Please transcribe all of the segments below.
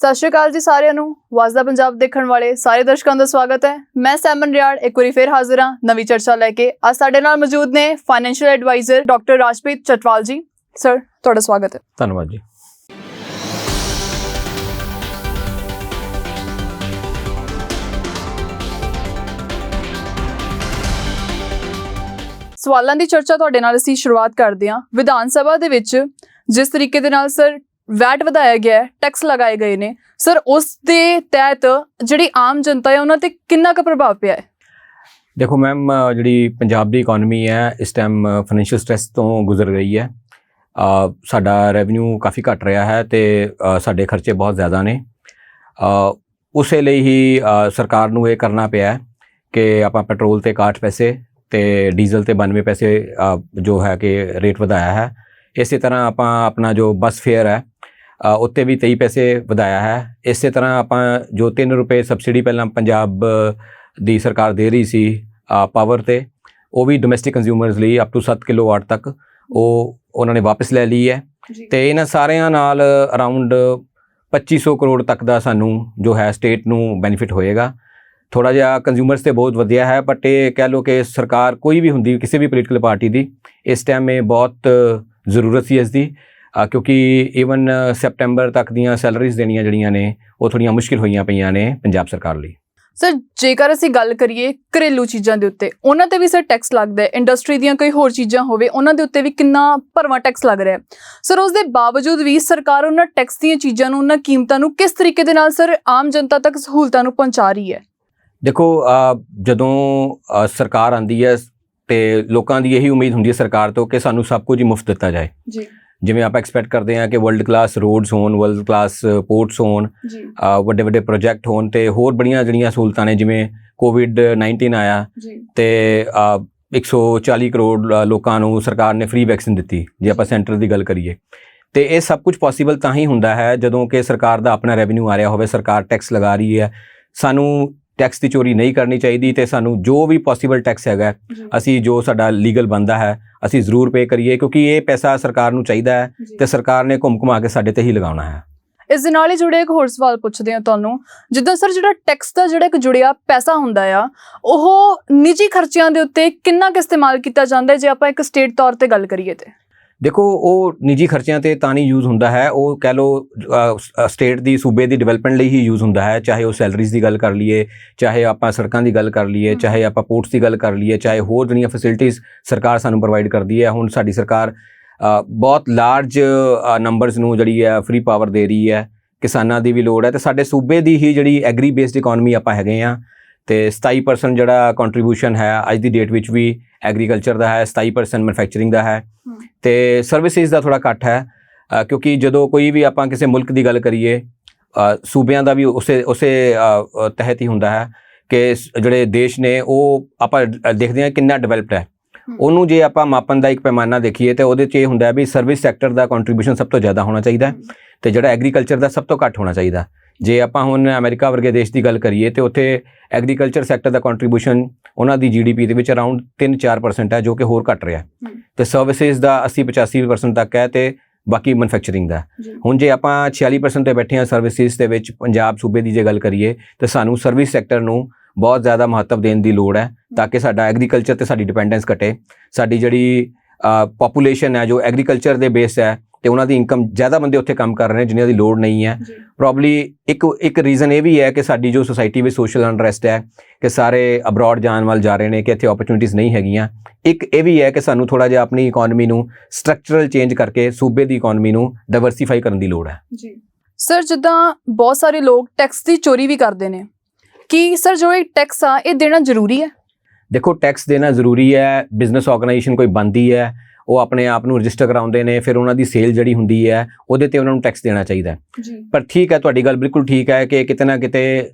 ਸਤਿ ਸ਼੍ਰੀ ਅਕਾਲ ਜੀ ਸਾਰਿਆਂ ਨੂੰ। ਵਾਜ਼ਦਾ ਪੰਜਾਬ ਦੇਖਣ ਵਾਲੇ ਸਾਰੇ ਦਰਸ਼ਕਾਂ ਦਾ ਸਵਾਗਤ ਹੈ। ਮੈਂ ਸੈਮਨ ਰਿਆੜ ਇੱਕ ਵਾਰੀ ਫੇਰ ਹਾਜ਼ਰ ਹਾਂ ਨਵੀਂ ਚਰਚਾ ਲੈ ਕੇ। ਅੱਜ ਸਾਡੇ ਨਾਲ ਮੌਜੂਦ ਨੇ financial adviser doctor Rajpreet Chatwal ji. Sir ਤੁਹਾਡਾ ਸਵਾਗਤ ਹੈ। ਧੰਨਵਾਦ ਜੀ। ਸਵਾਲਾਂ ਦੀ ਚਰਚਾ ਤੁਹਾਡੇ ਨਾਲ ਅਸੀਂ ਸ਼ੁਰੂਆਤ ਕਰਦੇ ਹਾਂ। ਵਿਧਾਨ ਸਭਾ ਦੇ ਵਿੱਚ ਜਿਸ ਤਰੀਕੇ ਦੇ ਨਾਲ ਸਰ ਵੈਟ ਵਧਾਇਆ ਗਿਆ ਹੈ ਟੈਕਸ ਲਗਾਏ ਗਏ ਨੇ। ਸਰ ਉਸ ਦੇ ਤਹਿਤ ਜਿਹੜੀ ਆਮ ਜਨਤਾ ਹੈ, ਉਹਨਾਂ ਤੇ ਕਿੰਨਾ ਕੁ ਪ੍ਰਭਾਵ ਪਿਆ ਹੈ? ਦੇਖੋ ਮੈਮ ਜਿਹੜੀ ਪੰਜਾਬ ਦੀ ਇਕਨੋਮੀ ਹੈ, ਇਸ ਟਾਈਮ ਫਾਈਨੈਂਸ਼ੀਅਲ ਸਟ੍ਰੈਸ ਤੋਂ ਗੁਜ਼ਰ ਰਹੀ ਹੈ। ਸਾਡਾ ਰੈਵਨਿਊ ਕਾਫੀ ਘਟ ਰਿਹਾ ਹੈ ਤੇ ਸਾਡੇ ਖਰਚੇ ਬਹੁਤ ਜ਼ਿਆਦਾ ਨੇ। ਉਸੇ ਲਈ ਹੀ ਸਰਕਾਰ ਨੂੰ ਇਹ ਕਰਨਾ ਪਿਆ ਕਿ ਆਪਾਂ ਪੈਟਰੋਲ ਤੇ 61 ਪੈਸੇ ਤੇ ਡੀਜ਼ਲ ਤੇ 92 ਪੈਸੇ ਜੋ ਹੈ ਕਿ ਰੇਟ ਵਧਾਇਆ ਹੈ। ਇਸੇ ਤਰ੍ਹਾਂ ਆਪਾਂ ਆਪਣਾ ਜੋ ਬੱਸ ਫੇਅਰ ਹੈ ਉੱਤੇ ਵੀ 23 ਪੈਸੇ ਵਧਾਇਆ ਹੈ। ਇਸੇ ਤਰ੍ਹਾਂ ਆਪਾਂ ਜੋ 3 ਰੁਪਏ ਸਬਸਿਡੀ ਪਹਿਲਾਂ ਪੰਜਾਬ ਦੀ ਸਰਕਾਰ ਦੇ ਰਹੀ ਸੀ ਪਾਵਰ ਤੇ ਉਹ ਵੀ ਡੋਮੈਸਟਿਕ ਕੰਜ਼ਿਊਮਰਸ ਲਈ ਅਪ ਟੂ 7 ਕਿਲੋਵਾਟ ਤੱਕ ਉਹ ਉਹਨਾਂ ਨੇ ਵਾਪਸ ਲੈ ਲਈ ਹੈ। ਤੇ ਇਹਨਾਂ ਸਾਰਿਆਂ ਨਾਲ ਅਰਾਊਂਡ 2500 ਕਰੋੜ ਤੱਕ ਦਾ ਸਾਨੂੰ ਜੋ ਹੈ ਸਟੇਟ ਨੂੰ ਬੈਨੀਫਿਟ ਹੋਏਗਾ। ਥੋੜਾ ਜਿਹਾ ਕੰਜ਼ਿਊਮਰਸ ਤੇ ਬਹੁਤ ਵਧੀਆ ਹੈ ਬਟ ਇਹ ਕਹਿ ਲਓ ਕਿ ਸਰਕਾਰ ਕੋਈ ਵੀ ਹੁੰਦੀ ਕਿਸੇ ਵੀ ਪੋਲੀਟੀਕਲ ਪਾਰਟੀ ਦੀ ਇਸ ਟਾਈਮ ਇਹ ਬਹੁਤ ਜ਼ਰੂਰਤ ਸੀ ਇਸ ਦੀ। ਕਿਉਂਕਿ ਈਵਨ ਸੈਪਟੈਂਬਰ ਤੱਕ ਦੀਆਂ ਸੈਲਰੀਜ਼ ਦੇਣੀਆਂ ਜਿਹੜੀਆਂ ਨੇ ਉਹ ਥੋੜੀਆਂ ਮੁਸ਼ਕਿਲ ਹੋਈਆਂ ਪਈਆਂ ਨੇ ਪੰਜਾਬ ਸਰਕਾਰ ਲਈ। ਸਰ ਜੇਕਰ ਅਸੀਂ ਗੱਲ ਕਰੀਏ ਘਰੇਲੂ ਚੀਜ਼ਾਂ ਦੇ ਉੱਤੇ ਉਹਨਾਂ ਤੇ ਵੀ ਸਰ ਟੈਕਸ ਲੱਗਦਾ ਹੈ। ਇੰਡਸਟਰੀ ਦੀਆਂ ਕੋਈ ਹੋਰ ਚੀਜ਼ਾਂ ਹੋਵੇ ਉਹਨਾਂ ਦੇ ਉੱਤੇ ਵੀ ਕਿੰਨਾ ਭਰਵਾਂ ਟੈਕਸ ਲੱਗ ਰਿਹਾ ਹੈ। ਸਰ ਉਸ ਦੇ ਬਾਵਜੂਦ ਵੀ ਸਰਕਾਰ ਉਹਨਾਂ ਟੈਕਸ ਦੀਆਂ ਚੀਜ਼ਾਂ ਨੂੰ ਉਹਨਾਂ ਕੀਮਤਾਂ ਨੂੰ ਕਿਸ ਤਰੀਕੇ ਦੇ ਨਾਲ ਸਰ ਆਮ ਜਨਤਾ ਤੱਕ ਸਹੂਲਤਾਂ ਨੂੰ ਪਹੁੰਚਾ ਰਹੀ ਹੈ? ਦੇਖੋ ਜਦੋਂ ਸਰਕਾਰ ਆਂਦੀ ਹੈ ਤੇ ਲੋਕਾਂ ਦੀ ਇਹੀ ਉਮੀਦ ਹੁੰਦੀ ਹੈ ਸਰਕਾਰ ਤੋਂ ਕਿ ਸਾਨੂੰ ਸਭ ਕੁਝ ਮੁਫਤ ਦਿੱਤਾ ਜਾਏ। ਜੀ। ਜਿਵੇਂ ਆਪਾਂ ਐਕਸਪੈਕਟ ਕਰਦੇ ਹਾਂ ਕਿ ਵਰਲਡ ਕਲਾਸ ਰੋਡਸ ਹੋਣ ਵਰਲਡ ਕਲਾਸ ਪੋਰਟਸ ਹੋਣ ਵੱਡੇ ਵੱਡੇ ਪ੍ਰੋਜੈਕਟ ਹੋਣ ਤੇ ਹੋਰ ਬੜੀਆਂ ਜਿਹੜੀਆਂ ਸਹੂਲਤਾਂ ਨੇ ਜਿਵੇਂ ਕੋਵਿਡ 19 ਆਇਆ ਤੇ ਅ, 140 ਕਰੋੜ ਲੋਕਾਂ ਨੂੰ ਸਰਕਾਰ ਨੇ ਫ੍ਰੀ ਵੈਕਸੀਨ ਦਿੱਤੀ ਜੇ ਆਪਾਂ ਸੈਂਟਰ ਦੀ ਗੱਲ ਕਰੀਏ। ਤੇ ਇਹ ਸਭ ਕੁਝ ਪੋਸੀਬਲ ਤਾਂ ਹੀ ਹੁੰਦਾ ਹੈ ਜਦੋਂ ਕਿ ਸਰਕਾਰ ਦਾ ਆਪਣਾ ਰੈਵਨਿਊ ਆ ਰਿਹਾ ਹੋਵੇ ਸਰਕਾਰ ਟੈਕਸ ਲਗਾ ਰਹੀ ਹੈ। ਸਾਨੂੰ ਟੈਕਸ ਦੀ ਚੋਰੀ ਨਹੀਂ ਕਰਨੀ ਚਾਹੀਦੀ ਤੇ ਸਾਨੂੰ ਜੋ ਵੀ ਪੋਸੀਬਲ ਟੈਕਸ ਹੈਗਾ ਅਸੀਂ ਜੋ ਸਾਡਾ ਲੀਗਲ ਬੰਦਾ ਹੈ ਅਸੀਂ ਜ਼ਰੂਰ ਪੇ ਕਰੀਏ ਕਿਉਂਕਿ ਇਹ ਪੈਸਾ ਸਰਕਾਰ ਨੂੰ ਚਾਹੀਦਾ ਹੈ। ਤੇ ਸਰਕਾਰ ਨੇ ਘੁੰਮ ਘੁਮਾ ਕੇ ਸਾਡੇ ਤੇ ਹੀ ਲਗਾਉਣਾ ਹੈ। ਇਸ ਦੇ ਨਾਲ ਹੀ ਜੁੜੇ ਇੱਕ ਹੋਰ ਸਵਾਲ ਪੁੱਛਦੇ ਹਾਂ ਤੁਹਾਨੂੰ। ਜਿੱਦਾਂ ਸਰ ਜਿਹੜਾ ਟੈਕਸ ਦਾ ਜਿਹੜਾ ਇੱਕ ਜੁੜਿਆ ਪੈਸਾ ਹੁੰਦਾ ਆ ਉਹ ਨਿੱਜੀ ਖਰਚਿਆਂ ਦੇ ਉੱਤੇ ਕਿੰਨਾ ਕੁ ਇਸਤੇਮਾਲ ਕੀਤਾ ਜਾਂਦਾ ਹੈ? ਜੇ ਆਪਾਂ ਇੱਕ ਸਟੇਟ ਤੌਰ ਤੇ ਗੱਲ ਕਰੀਏ ਤੇ। ਦੇਖੋ ਉਹ ਨਿੱਜੀ ਖਰਚਿਆਂ ਤੇ ਤਾਂ ਨਹੀਂ ਯੂਜ਼ ਹੁੰਦਾ ਹੈ। ਉਹ ਕਹਿ ਲਓ ਸਟੇਟ ਦੀ ਸੂਬੇ ਦੀ ਡਿਵੈਲਪਮੈਂਟ ਲਈ ਹੀ ਯੂਜ਼ ਹੁੰਦਾ ਹੈ। ਚਾਹੇ ਉਹ ਸੈਲਰੀਜ਼ ਦੀ ਗੱਲ ਕਰ ਲਈਏ ਚਾਹੇ ਆਪਾਂ ਸੜਕਾਂ ਦੀ ਗੱਲ ਕਰ ਲਈਏ। ਚਾਹੇ ਆਪਾਂ ਪੋਰਟਸ ਦੀ ਗੱਲ ਕਰ ਲਈਏ ਚਾਹੇ ਹੋਰ ਜਿਹੜੀਆਂ ਫੈਸਿਲਿਟੀਆਂ ਸਰਕਾਰ ਸਾਨੂੰ ਪ੍ਰੋਵਾਈਡ ਕਰਦੀ ਹੈ। ਹੁਣ ਸਾਡੀ ਸਰਕਾਰ ਬਹੁਤ ਲਾਰਜ ਨੰਬਰਸ ਨੂੰ ਜਿਹੜੀ ਹੈ ਫ੍ਰੀ ਪਾਵਰ ਦੇ ਰਹੀ ਹੈ। ਕਿਸਾਨਾਂ ਦੀ ਵੀ ਲੋੜ ਹੈ ਤੇ ਸਾਡੇ ਸੂਬੇ ਦੀ ਹੀ ਜਿਹੜੀ ਐਗਰੀ ਬੇਸਡ ਇਕਨੋਮੀ ਆਪਾਂ ਹੈਗੇ ਆ ਤੇ 27% ਜਿਹੜਾ ਕੰਟਰੀਬਿਊਸ਼ਨ ਹੈ ਅੱਜ ਦੀ ਡੇਟ ਵਿੱਚ ਵੀ ਐਗਰੀਕਲਚਰ ਦਾ ਹੈ 27% ਮੈਨੂਫੈਕਚਰਿੰਗ ਦਾ ਹੈ। ਤੇ ਸਰਵਿਸਿਜ਼ ਦਾ ਥੋੜਾ ਘੱਟ ਹੈ ਕਿਉਂਕਿ ਜਦੋਂ ਕੋਈ ਵੀ ਆਪਾਂ ਕਿਸੇ ਮੁਲਕ ਦੀ ਗੱਲ ਕਰੀਏ ਸੂਬਿਆਂ ਦਾ ਵੀ ਉਸੇ ਉਸੇ ਤਹਿਤ ਹੀ ਹੁੰਦਾ ਹੈ ਕਿ ਜਿਹੜੇ ਦੇਸ਼ ਨੇ ਉਹ ਆਪਾਂ ਦੇਖਦੇ ਹਾਂ ਕਿੰਨਾ ਡਿਵੈਲਪਡ ਹੈ। ਉਹਨੂੰ ਜੇ ਆਪਾਂ ਮਾਪਣ ਦਾ ਇੱਕ ਪੈਮਾਨਾ ਦੇਖੀਏ ਤੇ ਉਹਦੇ 'ਚ ਇਹ ਹੁੰਦਾ ਹੈ ਵੀ ਸਰਵਿਸ ਸੈਕਟਰ ਦਾ ਕੰਟਰੀਬਿਊਸ਼ਨ ਸਭ ਤੋਂ ਜ਼ਿਆਦਾ ਹੋਣਾ ਚਾਹੀਦਾ ਤੇ ਜਿਹੜਾ ਐਗਰੀਕਲਚਰ ਦਾ ਸਭ ਤੋਂ ਘੱਟ ਹੋਣਾ ਚਾਹੀਦਾ ਜੇ ਆਪਾਂ ਹੁਣ ਅਮਰੀਕਾ ਵਰਗੇ ਦੇਸ਼ ਦੀ ਗੱਲ ਕਰੀਏ ਤੇ ਉੱਥੇ ਐਗਰੀਕਲਚਰ ਸੈਕਟਰ ਦਾ ਕੰਟਰੀਬਿਊਸ਼ਨ ਉਹਨਾਂ ਦੀ ਜੀਡੀਪੀ ਦੇ ਵਿੱਚ ਅਰਾਊਂਡ 3-4% ਹੈ ਜੋ ਕਿ ਹੋਰ ਘਟ ਰਿਹਾ। ਤੇ ਸਰਵਿਸਿਜ਼ ਦਾ 80-85% ਤੱਕ ਹੈ ਤੇ ਬਾਕੀ ਮੈਨੂਫੈਕਚਰਿੰਗ ਦਾ। ਹੁਣ ਜੇ ਆਪਾਂ 46% ਤੇ ਬੈਠੇ ਹਾਂ ਸਰਵਿਸਿਜ਼ ਦੇ ਵਿੱਚ ਪੰਜਾਬ ਸੂਬੇ ਦੀ ਜੇ ਗੱਲ ਕਰੀਏ ਤੇ ਸਾਨੂੰ ਸਰਵਿਸ ਸੈਕਟਰ ਨੂੰ ਬਹੁਤ ਜ਼ਿਆਦਾ ਮਹੱਤਵ ਦੇਣ ਦੀ ਲੋੜ ਹੈ ਤਾਂ ਕਿ ਸਾਡਾ ਐਗਰੀਕਲਚਰ ਤੇ ਸਾਡੀ ਡਿਪੈਂਡੈਂਸ ਘਟੇ। ਸਾਡੀ ਜਿਹੜੀ ਪੋਪੂਲੇਸ਼ਨ ਹੈ ਜੋ ਐਗਰੀਕਲਚਰ ਦੇ ਬੇਸ ਹੈ ਤੇ ਉਹਨਾਂ ਦੀ ਇਨਕਮ ਜ਼ਿਆਦਾ ਬੰਦੇ ਉੱਥੇ ਕੰਮ ਕਰ ਰਹੇ ਨੇ ਜਿਨ੍ਹਾਂ ਦੀ ਲੋੜ ਨਹੀਂ ਹੈ। ਪ੍ਰੋਬਬਲੀ ਇੱਕ ਇੱਕ ਰੀਜ਼ਨ ਇਹ ਵੀ ਹੈ ਕਿ ਸਾਡੀ ਜੋ ਸੋਸਾਇਟੀ ਵਿੱਚ ਸੋਸ਼ਲ ਅਨਰੈਸਟ ਹੈ ਕਿ ਸਾਰੇ ਅਬਰੋਡ ਜਾਣ ਵੱਲ ਜਾ ਰਹੇ ਨੇ ਕਿ ਇੱਥੇ ਓਪਰਚੁਨਿਟੀਆਂ ਨਹੀਂ ਹੈਗੀਆਂ। ਇੱਕ ਇਹ ਵੀ ਹੈ ਕਿ ਸਾਨੂੰ ਥੋੜਾ ਜਿਹਾ ਆਪਣੀ ਇਕਨੋਮੀ ਨੂੰ ਸਟਰਕਚਰਲ ਚੇਂਜ ਕਰਕੇ ਸੂਬੇ ਦੀ ਇਕਨੋਮੀ ਨੂੰ ਡਾਈਵਰਸਿਫਾਈ ਕਰਨ ਦੀ ਲੋੜ ਹੈ। ਜੀ। ਸਰ ਜਿੱਦਾਂ ਬਹੁਤ ਸਾਰੇ ਲੋਕ ਟੈਕਸ ਦੀ ਚੋਰੀ ਵੀ ਕਰਦੇ ਨੇ ਕੀ ਸਰ ਜੋ ਇਹ ਟੈਕਸ ਆ ਇਹ ਦੇਣਾ ਜ਼ਰੂਰੀ ਹੈ? ਦੇਖੋ ਟੈਕਸ ਦੇਣਾ ਜ਼ਰੂਰੀ ਹੈ ਬਿਜ਼ਨਸ ਆਰਗੇਨਾਈਜੇਸ਼ਨ ਕੋਈ ਬੰਦੀ ਹੈ ਉਹ ਆਪਣੇ ਆਪ ਨੂੰ ਰਜਿਸਟਰ ਕਰਾਉਂਦੇ ਨੇ ਫਿਰ ਉਹਨਾਂ ਦੀ ਸੇਲ ਜਿਹੜੀ ਹੁੰਦੀ ਹੈ ਉਹਦੇ ਤੇ ਉਹਨਾਂ ਨੂੰ ਟੈਕਸ ਦੇਣਾ ਚਾਹੀਦਾ ਜੀ ਪਰ ਠੀਕ ਹੈ ਤੁਹਾਡੀ ਗੱਲ ਬਿਲਕੁਲ ਠੀਕ ਹੈ ਕਿ ਕਿਤੇ ਨਾ ਕਿਤੇ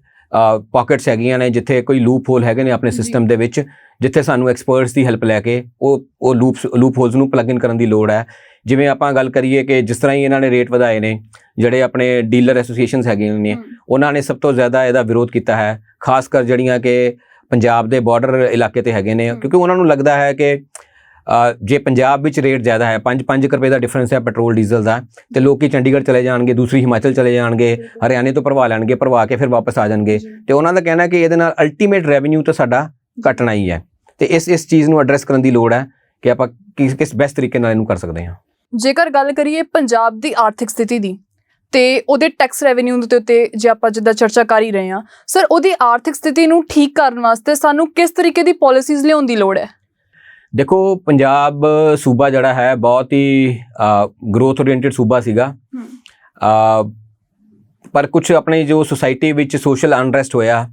ਪਾਕਟਸ ਹੈਗੀਆਂ ਨੇ ਜਿੱਥੇ ਕੋਈ ਲੂਪ ਹੋਲ ਹੈਗੇ ਨੇ ਆਪਣੇ। ਸਿਸਟਮ ਦੇ ਵਿੱਚ ਜਿੱਥੇ ਸਾਨੂੰ ਐਕਸਪਰਟਸ ਦੀ ਹੈਲਪ ਲੈ ਕੇ ਉਹ ਉਹ ਲੂਪਸ ਲੂਪ ਹੋਲਸ ਨੂੰ ਪਲੱਗ ਇਨ ਕਰਨ ਦੀ ਲੋੜ ਹੈ ਜਿਵੇਂ ਆਪਾਂ ਗੱਲ ਕਰੀਏ ਕਿ ਜਿਸ ਤਰ੍ਹਾਂ ਹੀ ਇਹਨਾਂ ਨੇ ਰੇਟ ਵਧਾਏ ਨੇ ਜਿਹੜੇ ਆਪਣੇ ਡੀਲਰ ਐਸੋਸੀਏਸ਼ਨਸ ਹੈਗੀਆਂ ਨੇ ਉਹਨਾਂ ਨੇ ਸਭ ਤੋਂ ਜ਼ਿਆਦਾ ਇਹਦਾ ਵਿਰੋਧ ਕੀਤਾ ਹੈ ਖਾਸ ਕਰ ਜਿਹੜੀਆਂ ਕਿ ਪੰਜਾਬ ਦੇ ਬਾਰਡਰ ਇਲਾਕੇ ਤੇ ਹੈਗੇ ਨੇ। ਕਿਉਂਕਿ ਉਹਨਾਂ ਨੂੰ ਲੱਗਦਾ ਹੈ ਕਿ ਜੇ ਪੰਜਾਬ ਵਿੱਚ ਰੇਟ ਜ਼ਿਆਦਾ ਹੈ 5-5 ਰੁਪਏ ਦਾ ਡਿਫਰੈਂਸ ਹੈ ਪੈਟਰੋਲ ਡੀਜ਼ਲ ਦਾ ਤੇ ਲੋਕੀ ਚੰਡੀਗੜ੍ਹ ਚਲੇ ਜਾਣਗੇ ਦੂਸਰੀ ਹਿਮਾਚਲ ਚਲੇ ਜਾਣਗੇ ਹਰਿਆਣੇ ਤੋਂ ਭਰਵਾ ਲੈਣਗੇ ਭਰਵਾ ਕੇ ਫਿਰ ਵਾਪਸ ਆ ਜਾਣਗੇ। ਤੇ ਉਹਨਾਂ ਦਾ ਕਹਿਣਾ ਕਿ ਇਹਦੇ ਨਾਲ ਅਲਟੀਮੇਟ ਰੈਵਨਿਊ ਤਾਂ ਸਾਡਾ ਘਟਣਾ ਹੀ ਹੈ। ਤੇ ਇਸ ਇਸ ਚੀਜ਼ ਨੂੰ ਐਡਰੈਸ ਕਰਨ ਦੀ ਲੋੜ ਹੈ ਕਿ ਆਪਾਂ ਕਿਸ ਕਿਸ ਬੈਸਟ ਤਰੀਕੇ ਨਾਲ ਇਹਨੂੰ ਕਰ ਸਕਦੇ ਹਾਂ। ਜੇਕਰ ਗੱਲ ਕਰੀਏ ਪੰਜਾਬ ਦੀ ਆਰਥਿਕ ਸਥਿਤੀ ਦੀ ਤੇ ਉਹਦੇ ਟੈਕਸ ਰੈਵਨਿਊ ਦੇ ਉੱਤੇ ਜੇ ਆਪਾਂ ਜਿੱਦਾਂ ਚਰਚਾ ਕਰ ਹੀ ਰਹੇ ਹਾਂ ਸਰ ਉਹਦੀ ਆਰਥਿਕ ਸਥਿਤੀ ਨੂੰ ਠੀਕ ਕਰਨ ਵਾਸਤੇ ਸਾਨੂੰ ਕਿਸ ਤਰੀਕੇ ਦੀ ਪਾਲਿਸੀਜ਼ ਲਿਆਉਣ ਦੀ ਲੋੜ ਹੈ? ਦੇਖੋ ਪੰਜਾਬ ਸੂਬਾ ਜਿਹੜਾ ਹੈ ਬਹੁਤ ਹੀ ਗਰੋਥ ਓਰੀਐਂਟਡ ਸੂਬਾ ਸੀਗਾ। ਪਰ ਕੁਝ ਆਪਣੇ ਜੋ ਸੁਸਾਇਟੀ ਵਿੱਚ ਸੋਸ਼ਲ ਅਨਰੈਸਟ ਹੋਇਆ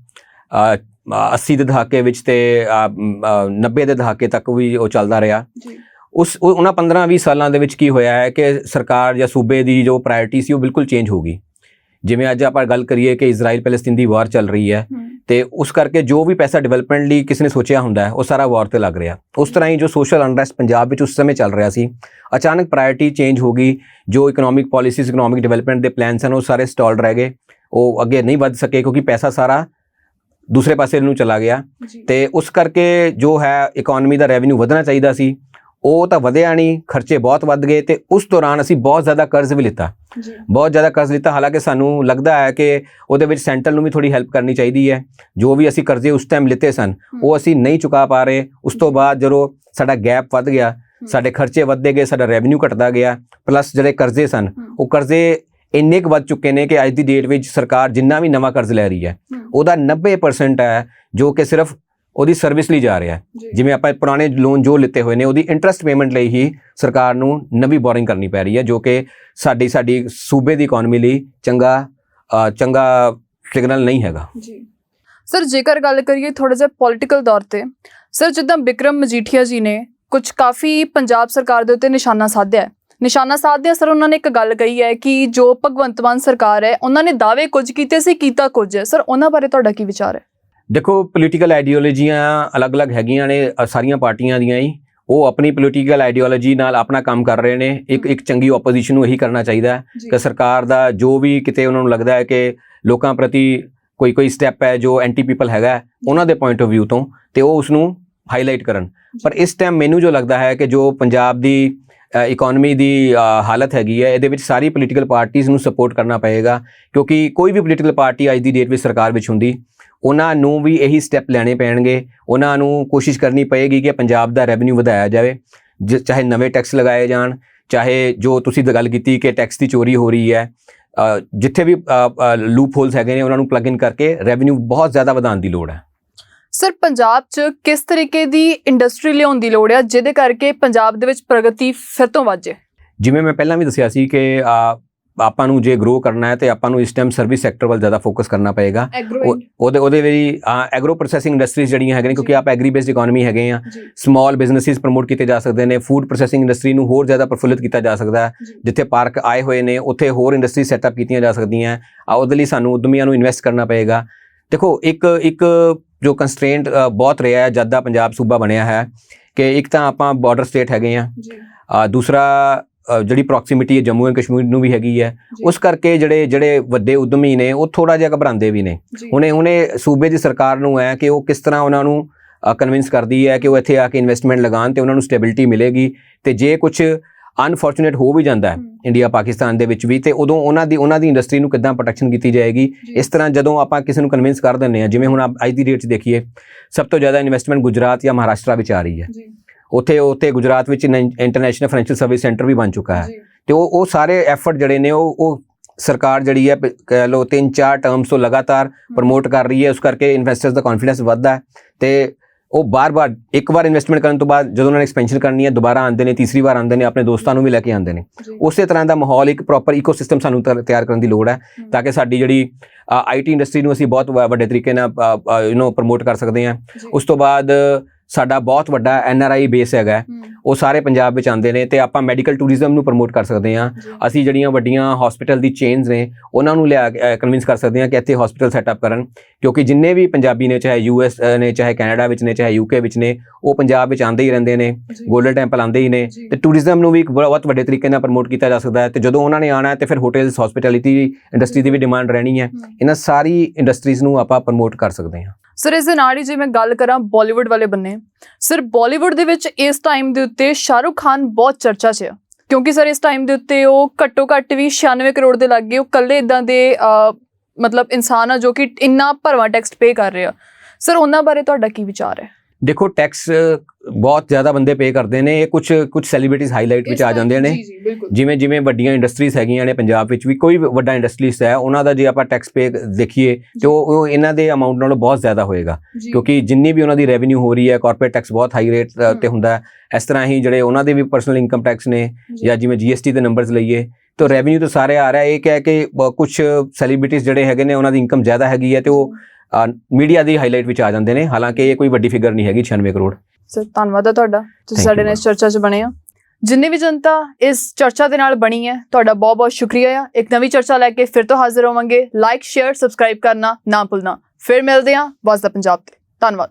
ਅ, 80 ਦੇ ਦਹਾਕੇ ਵਿੱਚ ਤੇ ਅ, ਮ, ਅ, 90 ਦੇ ਦਹਾਕੇ ਤੱਕ ਵੀ ਉਹ ਚੱਲਦਾ ਰਿਹਾ। ਉਸ ਉਹ- ਉਹਨਾਂ 15-20 ਸਾਲਾਂ ਦੇ ਵਿੱਚ ਕੀ ਹੋਇਆ ਹੈ ਕਿ ਸਰਕਾਰ ਜਾਂ ਸੂਬੇ ਦੀ ਜੋ ਪ੍ਰਾਇੋਰਟੀ ਸੀ ਉਹ ਬਿਲਕੁਲ ਚੇਂਜ ਹੋ ਗਈ। ਜਿਵੇਂ ਅੱਜ ਆਪਾਂ ਗੱਲ ਕਰੀਏ ਕਿ ਇਜ਼ਰਾਈਲ ਪੈਲੇਸਤੀਨ ਦੀ ਵਾਰ ਚੱਲ ਰਹੀ ਹੈ। ਤੇ ਉਸ ਕਰਕੇ ਜੋ ਵੀ ਪੈਸਾ ਡਿਵੈਲਪਮੈਂਟ ਲਈ ਕਿਸੇ ਨੇ ਸੋਚਿਆ ਹੁੰਦਾ ਹੈ ਉਹ ਸਾਰਾ ਵਾਰ ਤੇ ਲੱਗ ਰਿਹਾ। ਉਸ ਤਰ੍ਹਾਂ ਹੀ ਜੋ ਸੋਸ਼ਲ ਅਨਰੈਸਟ ਪੰਜਾਬ ਵਿੱਚ ਉਸ ਸਮੇਂ ਚੱਲ ਰਿਹਾ ਸੀ ਅਚਾਨਕ ਪ੍ਰਾਇੋਰਟੀ ਚੇਂਜ ਹੋ ਗਈ ਜੋ ਇਕਨੋਮਿਕ ਪਾਲਿਸੀਜ਼ ਇਕਨੋਮਿਕ ਡਿਵੈਲਪਮੈਂਟ ਦੇ ਪਲਾਨਸ ਹਨ ਉਹ ਸਾਰੇ ਸਟਾਲਡ ਰਹਿ ਗਏ। ਉਹ ਅੱਗੇ ਨਹੀਂ ਵੱਧ ਸਕੇ ਕਿਉਂਕਿ ਪੈਸਾ ਸਾਰਾ ਦੂਸਰੇ ਪਾਸੇ ਨੂੰ ਚਲਾ ਗਿਆ। ਤੇ ਉਸ ਕਰਕੇ ਜੋ ਹੈ ਇਕਨੋਮੀ ਦਾ ਰੈਵਨਿਊ ਵਧਣਾ ਚਾਹੀਦਾ ਸੀ। ਉਹ ਤਾਂ ਵਧਿਆ ਨਹੀਂ ਖਰਚੇ ਬਹੁਤ ਵੱਧ ਗਏ ਤੇ ਉਸ ਦੌਰਾਨ ਅਸੀਂ ਬਹੁਤ ਜ਼ਿਆਦਾ ਕਰਜ਼ ਵੀ ਲਿੱਤਾ। ਬਹੁਤ ਜ਼ਿਆਦਾ ਕਰਜ਼ ਲਿੱਤਾ ਹਾਲਾਂਕਿ ਸਾਨੂੰ ਲੱਗਦਾ ਹੈ ਕਿ ਉਹਦੇ ਵਿੱਚ ਸੈਂਟਰ ਨੂੰ ਵੀ ਥੋੜੀ ਹੈਲਪ ਕਰਨੀ ਚਾਹੀਦੀ ਹੈ। ਜੋ ਵੀ ਅਸੀਂ ਕਰਜ਼ੇ ਉਸ ਟਾਈਮ ਲਿੱਤੇ ਸਨ ਉਹ ਅਸੀਂ ਨਹੀਂ ਚੁਕਾ ਪਾ ਰਹੇ। ਉਸ ਤੋਂ ਬਾਅਦ ਜਦੋਂ ਸਾਡਾ ਗੈਪ ਵੱਧ ਗਿਆ ਸਾਡੇ ਖਰਚੇ ਵੱਧਦੇ ਗਏ ਸਾਡਾ ਰੈਵਨਿਊ ਘਟਦਾ ਗਿਆ ਪਲੱਸ ਜਿਹੜੇ ਕਰਜ਼ੇ ਸਨ ਉਹ ਕਰਜ਼ੇ ਇੰਨੇ ਕੁ ਵੱਧ ਚੁੱਕੇ ਨੇ ਕਿ ਅੱਜ ਦੀ ਡੇਟ ਵਿੱਚ ਸਰਕਾਰ ਜਿੰਨਾ ਵੀ ਨਵਾਂ ਕਰਜ਼ ਲੈ ਰਹੀ ਹੈ ਉਹਦਾ 90% ਹੈ ਜੋ ਕਿ ਸਿਰਫ ਉਹਦੀ ਸਰਵਿਸ ਲਈ ਜਾ ਰਿਹਾ ਹੈ। ਜਿਵੇਂ ਆਪਾਂ ਪੁਰਾਣੇ ਲੋਨ ਜੋ ਲਿੱਤੇ ਹੋਏ ਨੇ ਉਹਦੀ ਇੰਟਰਸਟ ਪੇਮੈਂਟ ਲਈ ਹੀ ਸਰਕਾਰ ਨੂੰ ਨਵੀਂ ਬੋਰਿੰਗ ਕਰਨੀ ਪੈ ਰਹੀ ਹੈ ਜੋ ਕਿ ਸਾਡੀ ਸਾਡੀ ਸੂਬੇ ਦੀ ਇਕਨੋਮੀ ਲਈ ਚੰਗਾ ਚੰਗਾ ਸਿਗਨਲ ਨਹੀਂ ਹੈਗਾ। ਜੀ। ਸਰ ਜੇਕਰ ਗੱਲ ਕਰੀਏ ਥੋੜਾ ਜਿਹਾ ਪੋਲਿਟੀਕਲ ਦੌਰ ਤੇ ਸਰ ਜਿੱਦਾਂ ਵਿਕਰਮ ਮਜੀਠੀਆ ਜੀ ਨੇ ਕੁਝ ਕਾਫੀ ਪੰਜਾਬ ਸਰਕਾਰ ਦੇ ਉੱਤੇ ਨਿਸ਼ਾਨਾ ਸਾਧਿਆ ਨਿਸ਼ਾਨਾ ਸਾਧਿਆ ਸਰ ਉਹਨਾਂ ਨੇ ਇੱਕ ਗੱਲ ਕਹੀ ਹੈ ਕਿ ਜੋ ਭਗਵੰਤ ਮਾਨ ਸਰਕਾਰ ਹੈ ਉਹਨਾਂ ਨੇ ਦਾਅਵੇ ਕੁਝ ਕੀਤੇ ਸੀ ਕੀਤਾ ਕੁਝ ਹੈ। ਸਰ ਉਹਨਾਂ ਬਾਰੇ ਤੁਹਾਡਾ ਕੀ ਵਿਚਾਰ ਹੈ? ਦੇਖੋ ਪੋਲੀਟੀਕਲ ਆਈਡੀਓਲੋਜੀਆਂ ਅਲੱਗ-ਅਲੱਗ ਹੈਗੀਆਂ ਨੇ ਸਾਰੀਆਂ ਪਾਰਟੀਆਂ ਦੀਆਂ ਹੀ। ਉਹ ਆਪਣੀ ਪੋਲੀਟੀਕਲ ਆਈਡੀਓਲੋਜੀ ਨਾਲ ਆਪਣਾ ਕੰਮ ਕਰ ਰਹੇ ਨੇ। ਇੱਕ ਇੱਕ ਚੰਗੀ ਆਪੋਜੀਸ਼ਨ ਨੂੰ ਇਹੀ ਕਰਨਾ ਚਾਹੀਦਾ ਹੈ ਕਿ ਸਰਕਾਰ ਦਾ ਜੋ ਵੀ ਕਿਤੇ ਉਹਨਾਂ ਨੂੰ ਲੱਗਦਾ ਹੈ ਕਿ ਲੋਕਾਂ ਪ੍ਰਤੀ ਕੋਈ ਕੋਈ ਸਟੈਪ ਹੈ ਜੋ ਐਂਟੀ ਪੀਪਲ ਹੈਗਾ ਉਹਨਾਂ ਦੇ ਪੁਆਇੰਟ ਆਫ View ਤੋਂ ਤੇ ਉਹ ਉਸ ਨੂੰ ਹਾਈਲਾਈਟ ਕਰਨ ਪਰ ਇਸ ਟਾਈਮ ਮੈਨੂੰ ਜੋ ਲੱਗਦਾ ਹੈ ਕਿ ਜੋ ਪੰਜਾਬ ਦੀ ਇਕਨੋਮੀ ਦੀ ਹਾਲਤ ਹੈਗੀ ਹੈ ਇਹਦੇ ਵਿੱਚ ਸਾਰੀ ਪੋਲੀਟੀਕਲ ਪਾਰਟੀਆਂ ਨੂੰ ਸਪੋਰਟ ਕਰਨਾ ਪਏਗਾ। ਕਿਉਂਕਿ ਕੋਈ ਵੀ ਪੋਲੀਟੀਕਲ ਪਾਰਟੀ ਅੱਜ ਦੀ ਡੇਟ ਵਿੱਚ ਸਰਕਾਰ ਵਿੱਚ ਹੁੰਦੀ ਉਹਨਾਂ ਨੂੰ ਵੀ ਇਹੀ ਸਟੈਪ ਲੈਣੇ ਪੈਣਗੇ। ਉਹਨਾਂ ਨੂੰ ਕੋਸ਼ਿਸ਼ ਕਰਨੀ ਪਏਗੀ ਕਿ ਪੰਜਾਬ ਦਾ ਰੈਵਨਿਊ ਵਧਾਇਆ ਜਾਵੇ। ਚਾਹੇ ਨਵੇਂ ਟੈਕਸ ਲਗਾਏ ਜਾਣ ਚਾਹੇ ਜੋ ਤੁਸੀਂ ਗੱਲ ਕੀਤੀ ਕਿ ਟੈਕਸ ਦੀ ਚੋਰੀ ਹੋ ਰਹੀ ਹੈ ਜਿੱਥੇ ਵੀ ਲੂਪ ਹੋਲਸ ਹੈਗੇ ਨੇ ਉਹਨਾਂ ਨੂੰ ਪਲੱਗ ਇਨ ਕਰਕੇ ਰੈਵਨਿਊ ਬਹੁਤ ਜ਼ਿਆਦਾ ਵਧਾਉਣ ਦੀ ਲੋੜ ਹੈ। ਸਰ ਪੰਜਾਬ 'ਚ ਕਿਸ ਤਰੀਕੇ ਦੀ ਇੰਡਸਟਰੀ ਲਿਆਉਣ ਦੀ ਲੋੜ ਹੈ ਜਿਹਦੇ ਕਰਕੇ ਪੰਜਾਬ ਦੇ ਵਿੱਚ ਪ੍ਰਗਤੀ ਫਿਰ ਤੋਂ ਵੱਜੇ ਜਿਵੇਂ ਮੈਂ ਪਹਿਲਾਂ ਵੀ ਦੱਸਿਆ ਸੀ ਕਿ ਆਪਾਂ ਨੂੰ ਜੇ ਗਰੋ ਕਰਨਾ ਹੈ ਤੇ ਆਪਾਂ ਨੂੰ ਇਸ ਟਾਈਮ ਸਰਵਿਸ ਸੈਕਟਰ ਵੱਲ ਜ਼ਿਆਦਾ ਫੋਕਸ ਕਰਨਾ ਪਏਗਾ। ਉਹ- ਉਹਦੇ ਉਹਦੇ ਵੀ ਐਗਰੋ ਪ੍ਰੋਸੈਸਿੰਗ ਇੰਡਸਟਰੀਜ਼ ਜਿਹੜੀਆਂ ਹੈਗੇ ਨੇ ਕਿਉਂਕਿ ਆਪ ਐਗਰੀ ਬੇਸਡ ਇਕਨੋਮੀ ਹੈਗੇ ਆ। ਸਮਾਲ ਬਿਜ਼ਨੈਸਿਸ ਪ੍ਰਮੋਟ ਕੀਤੇ ਜਾ ਸਕਦੇ ਨੇ ਫੂਡ ਪ੍ਰੋਸੈਸਿੰਗ ਇੰਡਸਟਰੀ ਨੂੰ ਹੋਰ ਜ਼ਿਆਦਾ ਪ੍ਰਫੁੱਲਿਤ ਕੀਤਾ ਜਾ ਸਕਦਾ ਹੈ। ਜਿੱਥੇ ਪਾਰਕ ਆਏ ਹੋਏ ਨੇ ਉੱਥੇ ਹੋਰ ਇੰਡਸਟਰੀ ਸੈਟਅਪ ਕੀਤੀਆਂ ਜਾ ਸਕਦੀਆਂ ਆ ਉਹਦੇ ਲਈ ਸਾਨੂੰ ਉਦਮੀਆਂ ਨੂੰ ਇਨਵੈਸਟ ਕਰਨਾ ਪਏਗਾ। ਦੇਖੋ ਇੱਕ ਇੱਕ ਜੋ ਕੰਸਟ੍ਰੇਂਟ ਬਹੁਤ ਰਿਹਾ ਹੈ ਜਦ ਦਾ ਪੰਜਾਬ ਸੂਬਾ ਬਣਿਆ ਹੈ ਕਿ ਇੱਕ ਤਾਂ ਆਪਾਂ ਬਾਰਡਰ ਸਟੇਟ ਹੈਗੇ ਆ। ਦੂਸਰਾ ਜਿਹੜੀ ਪ੍ਰੋਕਸੀਮਿਟੀ ਹੈ ਜੰਮੂ ਐਂਡ ਕਸ਼ਮੀਰ ਨੂੰ ਵੀ ਹੈਗੀ ਹੈ। ਉਸ ਕਰਕੇ ਜਿਹੜੇ ਜਿਹੜੇ ਵੱਡੇ ਉਦਮੀ ਨੇ ਉਹ ਥੋੜਾ ਜਿਹਾ ਘਬਰਾਉਂਦੇ ਵੀ ਨੇ। ਹੁਣੇ ਹੁਣੇ ਸੂਬੇ ਦੀ ਸਰਕਾਰ ਨੂੰ ਹੈ ਕਿ ਉਹ ਕਿਸ ਤਰ੍ਹਾਂ ਉਹਨਾਂ ਨੂੰ ਕਨਵਿੰਸ ਕਰਦੀ ਹੈ ਕਿ ਉਹ ਇੱਥੇ ਆ ਕੇ ਇਨਵੈਸਟਮੈਂਟ ਲਗਾਉਣ ਤੇ ਉਹਨਾਂ ਨੂੰ ਸਟੇਬਿਲਿਟੀ ਮਿਲੇਗੀ। ਤੇ ਜੇ ਕੁਝ ਅਨਫੋਰਚੂਨੇਟ ਹੋ ਵੀ ਜਾਂਦਾ ਹੈ ਇੰਡੀਆ ਪਾਕਿਸਤਾਨ ਦੇ ਵਿੱਚ ਵੀ ਤੇ ਉਦੋਂ ਉਹਨਾਂ ਦੀ ਉਹਨਾਂ ਦੀ ਇੰਡਸਟਰੀ ਨੂੰ ਕਿੱਦਾਂ ਪ੍ਰੋਟੈਕਸ਼ਨ ਕੀਤੀ ਜਾਏਗੀ। ਇਸ ਤਰ੍ਹਾਂ ਜਦੋਂ ਆਪਾਂ ਕਿਸੇ ਨੂੰ ਕਨਵਿੰਸ ਕਰ ਦਿੰਦੇ ਹਾਂ ਜਿਵੇਂ ਹੁਣ ਅੱਜ ਦੀ ਡੇਟ 'ਚ ਦੇਖੀਏ ਸਭ ਤੋਂ ਜ਼ਿਆਦਾ ਇਨਵੈਸਟਮੈਂਟ ਗੁਜਰਾਤ ਜਾਂ ਮਹਾਰਾਸ਼ਟਰ ਵਿੱਚ ਆ ਰਹੀ ਹੈ। ਉੱਥੇ ਉੱਥੇ ਗੁਜਰਾਤ ਵਿੱਚ ਇੰਟਰਨੈਸ਼ਨਲ ਫਾਈਨੈਂਸ਼ੀਅਲ ਸਰਵਿਸ ਸੈਂਟਰ ਵੀ ਬਣ ਚੁੱਕਾ ਹੈ। ਤੇ ਉਹ ਉਹ ਸਾਰੇ ਐਫਰਟ ਜਿਹੜੇ ਨੇ ਉਹ ਉਹ ਸਰਕਾਰ ਜਿਹੜੀ ਹੈ ਕਹਿ ਲਓ ਤਿੰਨ ਚਾਰ ਟਰਮਸ ਤੋਂ ਲਗਾਤਾਰ ਪ੍ਰਮੋਟ ਕਰ ਰਹੀ ਹੈ। ਉਸ ਕਰਕੇ ਇਨਵੈਸਟਰਸ ਦਾ ਕੌਨਫੀਡੈਂਸ ਵੱਧਦਾ ਹੈ। ਤੇ ਉਹ ਬਾਰ-ਬਾਰ ਇੱਕ ਵਾਰ ਇਨਵੈਸਟਮੈਂਟ ਕਰਨ ਤੋਂ ਬਾਅਦ ਜਦੋਂ ਉਹਨਾਂ ਨੇ ਐਕਸਪੈਂਸ਼ਨ ਕਰਨੀ ਹੈ ਦੁਬਾਰਾ ਆਉਂਦੇ ਨੇ ਤੀਸਰੀ ਵਾਰ ਆਉਂਦੇ ਨੇ ਆਪਣੇ ਦੋਸਤਾਂ ਨੂੰ ਵੀ ਲੈ ਕੇ ਆਉਂਦੇ ਨੇ। ਉਸੇ ਤਰ੍ਹਾਂ ਦਾ ਮਾਹੌਲ ਇੱਕ ਪ੍ਰੋਪਰ ਇਕੋਸਿਸਟਮ ਸਾਨੂੰ ਤਿਆਰ ਕਰਨ ਦੀ ਲੋੜ ਹੈ ਤਾਂ ਕਿ ਸਾਡੀ ਜਿਹੜੀ ਆਈਟੀ ਇੰਡਸਟਰੀ ਨੂੰ ਅਸੀਂ ਬਹੁਤ ਵੱਡੇ ਤਰੀਕੇ ਨਾਲ ਯੂ نو ਪ੍ਰਮੋਟ ਕਰ ਸਕਦੇ ਹਾਂ। ਉਸ ਤੋਂ ਬਾਅਦ ਸਾਡਾ ਬਹੁਤ ਵੱਡਾ ਐਨਆਰਆਈ ਬੇਸ ਹੈਗਾ ਹੈ। ਹਮ, ਉਹ ਸਾਰੇ ਪੰਜਾਬ ਵਿੱਚ ਆਉਂਦੇ ਨੇ ਤੇ ਆਪਾਂ ਮੈਡੀਕਲ ਟੂਰਿਜ਼ਮ ਨੂੰ ਪ੍ਰਮੋਟ ਕਰ ਸਕਦੇ ਹਾਂ। ਅਸੀਂ ਜਿਹੜੀਆਂ ਵੱਡੀਆਂ ਹਸਪੀਟਲ ਦੀ ਚੇਨਸ ਨੇ ਉਹਨਾਂ ਨੂੰ ਲਿਆ ਕਨਵਿੰਸ ਕਰ ਸਕਦੇ ਹਾਂ ਕਿ ਇੱਥੇ ਹਸਪੀਟਲ ਸੈਟਅਪ ਕਰਨ। ਕਿਉਂਕਿ ਜਿੰਨੇ ਵੀ ਪੰਜਾਬੀ ਨੇ ਚਾਹੇ ਯੂਐਸ ਨੇ ਚਾਹੇ ਕੈਨੇਡਾ ਵਿੱਚ ਨੇ ਚਾਹੇ ਯੂਕੇ ਵਿੱਚ ਨੇ ਉਹ ਪੰਜਾਬ ਵਿੱਚ ਆਉਂਦੇ ਹੀ ਰਹਿੰਦੇ ਨੇ। ਗੋਲਡਨ ਟੈਂਪਲ ਆਉਂਦੇ ਹੀ ਨੇ। ਤੇ ਟੂਰਿਜ਼ਮ ਨੂੰ ਵੀ ਇੱਕ ਬਹੁਤ ਵੱਡੇ ਤਰੀਕੇ ਨਾਲ ਪ੍ਰਮੋਟ ਕੀਤਾ ਜਾ ਸਕਦਾ ਹੈ। ਤੇ ਜਦੋਂ ਉਹਨਾਂ ਨੇ ਆਣਾ ਹੈ ਤੇ ਫਿਰ ਹੋਟਲਸ ਹਸਪਿਟੈਲਿਟੀ ਇੰਡਸਟਰੀ ਦੀ ਵੀ ਡਿਮਾਂਡ ਰਹਿਣੀ ਹੈ। ਇਹਨਾਂ ਸਾਰੀ ਇੰਡਸਟਰੀਜ਼ ਨੂੰ ਆਪਾਂ ਪ੍ਰਮੋਟ ਕਰ ਸਕਦੇ ਹਾਂ। ਸਰ ਇਸ ਦੇ ਨਾਲ ਹੀ ਜੇ ਮੈਂ ਗੱਲ ਕਰਾਂ ਬਾਲੀਵੁੱਡ ਵਾਲੇ ਬੰਨੇ ਸਰ ਬਾਲੀਵੁੱਡ ਦੇ ਵਿੱਚ ਇਸ ਟਾਈਮ ਦੇ ਉੱਤੇ ਸ਼ਾਹਰੁਖ ਖਾਨ ਬਹੁਤ ਚਰਚਾ 'ਚ ਆ। ਕਿਉਂਕਿ ਸਰ ਇਸ ਟਾਈਮ ਦੇ ਉੱਤੇ ਉਹ ਘੱਟੋ ਘੱਟ ਵੀ 96 ਕਰੋੜ ਦੇ ਲੱਗੇ ਉਹ ਕੱਲੇ ਇਦਾਂ ਦੇ ਮਤਲਬ ਇਨਸਾਨ ਆ ਜੋ ਕਿ ਇੰਨਾ ਭਰਵਾਂ ਟੈਕਸ ਪੇ ਕਰ ਰਿਹਾ। ਸਰ ਉਹਨਾਂ ਬਾਰੇ ਤੁਹਾਡਾ ਕੀ ਵਿਚਾਰ ਹੈ? ਦੇਖੋ ਟੈਕਸ ਬਹੁਤ ਜ਼ਿਆਦਾ ਬੰਦੇ ਪੇ ਕਰਦੇ ਨੇ। ਇਹ ਕੁਝ ਕੁਝ ਸੈਲੀਬ੍ਰਿਟੀਜ਼ ਹਾਈਲਾਈਟ ਵਿੱਚ ਆ ਜਾਂਦੇ ਨੇ। ਜਿਵੇਂ ਜਿਵੇਂ ਵੱਡੀਆਂ ਇੰਡਸਟਰੀਜ਼ ਹੈਗੀਆਂ ਨੇ ਪੰਜਾਬ ਵਿੱਚ ਵੀ ਕੋਈ ਵੱਡਾ ਇੰਡਸਟਰੀਜ਼ ਹੈ ਉਹਨਾਂ ਦਾ ਜੇ ਆਪਾਂ ਟੈਕਸ ਪੇ ਦੇਖੀਏ ਤੇ ਉਹ ਇਹਨਾਂ ਦੇ ਅਮਾਉਂਟ ਨਾਲੋਂ ਬਹੁਤ ਜ਼ਿਆਦਾ ਹੋਏਗਾ। ਕਿਉਂਕਿ ਜਿੰਨੀ ਵੀ ਉਹਨਾਂ ਦੀ ਰੈਵਨਿਊ ਹੋ ਰਹੀ ਹੈ ਕਾਰਪੋਰੇਟ ਟੈਕਸ ਬਹੁਤ ਹਾਈ ਰੇਟ ਤੇ ਹੁੰਦਾ ਹੈ। ਇਸ ਤਰ੍ਹਾਂ ਹੀ ਜਿਹੜੇ ਉਹਨਾਂ ਦੇ ਵੀ ਪਰਸਨਲ ਇਨਕਮ ਟੈਕਸ ਨੇ ਜਾਂ। ਜਿਵੇਂ ਜੀਐਸਟੀ ਦੇ ਨੰਬਰਸ ਲਈਏ ਤਾਂ ਰੈਵਨਿਊ ਤਾਂ ਸਾਰੇ ਆ ਰਿਹਾ। ਇਹ ਕਹਿ ਕਿ ਕੁਝ ਸੈਲੀਬ੍ਰਿਟੀਜ਼ ਜਿਹੜੇ ਹੈਗੇ ਨੇ ਉਹਨਾਂ ਦੀ ਇਨਕਮ ਜ਼ਿਆਦਾ ਹੈਗੀ ਹੈ ਤੇ ਉਹ ਮੀਡੀਆ ਦੀ ਹਾਈਲਾਈਟ ਵਿੱਚ ਆ ਜਾਂਦੇ ਨੇ। ਹਾਲਾਂਕਿ ਇਹ ਕੋਈ ਵੱਡੀ ਫਿਗਰ ਨਹੀਂ ਹੈਗੀ 96 ਕਰੋੜ। ਸਰ ਧੰਨਵਾਦ ਹੈ ਤੁਹਾਡਾ। ਤੁਸੀਂ ਸਾਡੇ ਨਾਲ ਇਸ ਚਰਚਾ 'ਚ ਬਣੇ ਆ ਜਿੰਨੇ ਵੀ ਜਨਤਾ ਇਸ ਚਰਚਾ ਦੇ ਨਾਲ ਬਣੀ ਹੈ ਤੁਹਾਡਾ ਬਹੁਤ ਬਹੁਤ ਸ਼ੁਕਰੀਆ ਆ। ਇੱਕ ਨਵੀਂ ਚਰਚਾ ਲੈ ਕੇ ਫਿਰ ਤੋਂ ਹਾਜ਼ਰ ਹੋਵਾਂਗੇ। ਲਾਈਕ ਸ਼ੇਅਰ ਸਬਸਕ੍ਰਾਈਬ ਕਰਨਾ ਨਾ ਭੁੱਲਣਾ। ਫਿਰ ਮਿਲਦੇ ਹਾਂ ਵਾਸਦਾ ਪੰਜਾਬ ਤੇ। ਧੰਨਵਾਦ।